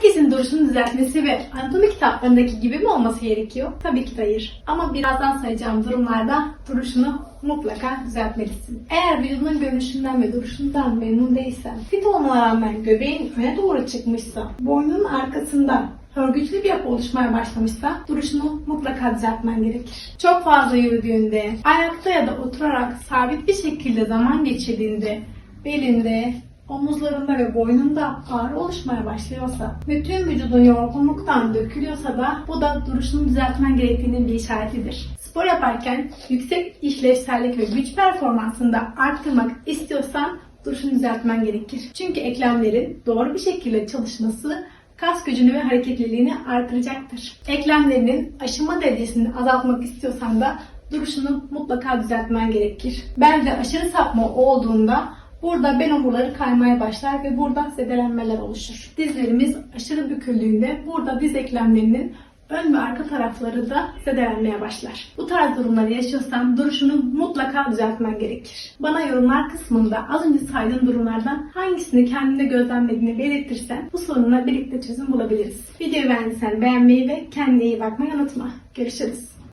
Herkesin duruşunu düzeltmesi ve anatomi kitaplarındaki gibi mi olması gerekiyor? Tabii ki hayır. Ama birazdan sayacağım durumlarda duruşunu mutlaka düzeltmelisin. Eğer vücudunun görünüşünden ve duruşundan memnun değilsen, fit olmana rağmen göbeğin öne doğru çıkmışsa, boynunun arkasında örgütlü bir yapı oluşmaya başlamışsa duruşunu mutlaka düzeltmen gerekir. Çok fazla yürüdüğünde, ayakta ya da oturarak sabit bir şekilde zaman geçirdiğinde, belinde, omuzlarında ve boynunda ağrı oluşmaya başlıyorsa ve tüm vücudun yorgunluktan dökülüyorsa da bu da duruşunu düzeltmen gerektiğinin bir işaretidir. Spor yaparken yüksek işlevsellik ve güç performansını da arttırmak istiyorsan duruşunu düzeltmen gerekir. Çünkü eklemlerin doğru bir şekilde çalışması kas gücünü ve hareketliliğini artıracaktır. Eklemlerinin aşınma derecesini azaltmak istiyorsan da duruşunu mutlaka düzeltmen gerekir. Belde aşırı sapma olduğunda burada bel omurları kaymaya başlar ve burada zedelenmeler oluşur. Dizlerimiz aşırı büküldüğünde burada diz eklemlerinin ön ve arka tarafları da zedelenmeye başlar. Bu tarz durumları yaşıyorsan duruşunu mutlaka düzeltmen gerekir. Bana yorumlar kısmında az önce saydığım durumlardan hangisini kendinde gözlemlediğini belirtirsen bu sorununa birlikte çözüm bulabiliriz. Videoyu beğendiysen beğenmeyi ve kendine iyi bakmayı unutma. Görüşürüz.